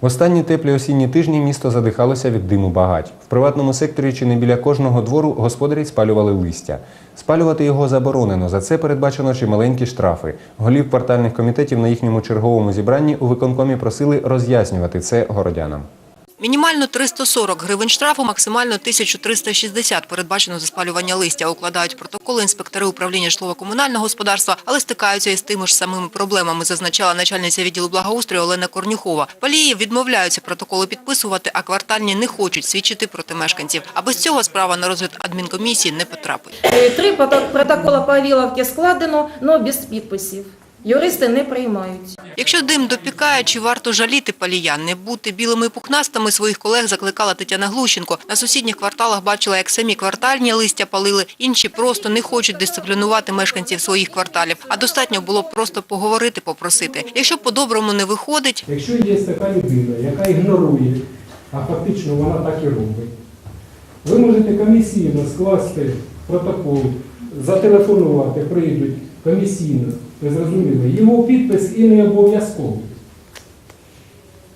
В останні теплі осінні тижні місто задихалося від диму багать. В приватному секторі чи не біля кожного двору господарі спалювали листя. Спалювати його заборонено. За це передбачено чималенькі штрафи. Голів квартальних комітетів на їхньому черговому зібранні у виконкомі просили роз'яснювати це городянам. Мінімально 340 гривень штрафу, максимально 1360 передбачено за спалювання листя. Укладають протоколи інспектори управління житлово-комунального господарства, але стикаються із тими ж самими проблемами, зазначала начальниця відділу благоустрою Олена Корнюхова. Палії відмовляються протоколи підписувати, а квартальні не хочуть свідчити проти мешканців. А без цього справа на розгляд адмінкомісії не потрапить. Е, Три протокола по складено, але без підписів. Юристи не приймають. Якщо дим допікає, чи варто жаліти палія? Не бути білими пухнастами своїх колег закликала Тетяна Глущенко. На сусідніх кварталах бачила, як самі квартальні листя палили, інші просто не хочуть дисциплінувати мешканців своїх кварталів. А достатньо було б просто поговорити, попросити. Якщо по-доброму не виходить, Якщо є така людина, яка ігнорує, а фактично вона так і робить, ви можете комісійно скласти протокол, зателефонувати, прийдуть комісійно, ви зрозуміли, його підпис і не обов'язковий.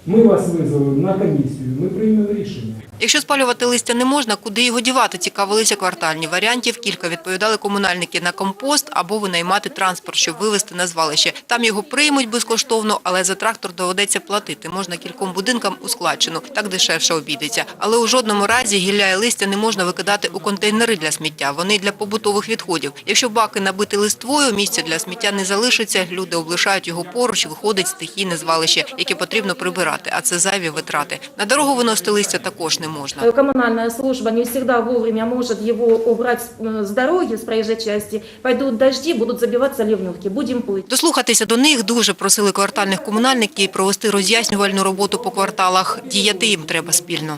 Ми вас визвали на комісію, ми приймемо рішення. Якщо спалювати листя не можна, куди його дівати, цікавилися квартальні. Варіантів кілька відповідали комунальники на компост або винаймати транспорт, щоб вивезти на звалище. Там його приймуть безкоштовно, але за трактор доведеться платити. Можна кільком будинкам у складчину, так дешевше обійдеться. Але у жодному разі гілля і листя не можна викидати у контейнери для сміття. Вони для побутових відходів. Якщо баки набиті листвою, місця для сміття не залишиться. Люди облишають його поруч, виходить стихійне звалище, яке потрібно прибирати. А це зайві витрати. На дорогу виносити листя також не можна. Э, Коммунальная служба не всегда вовремя может его убрать э, с дороги, с проезжей части. Пойдут дожди, будут забиваться ливневки, будем плыть. Дослухатися до них дуже просили квартальних комунальників і провести роз'яснювальну роботу по кварталах. Діяти їм треба спільно.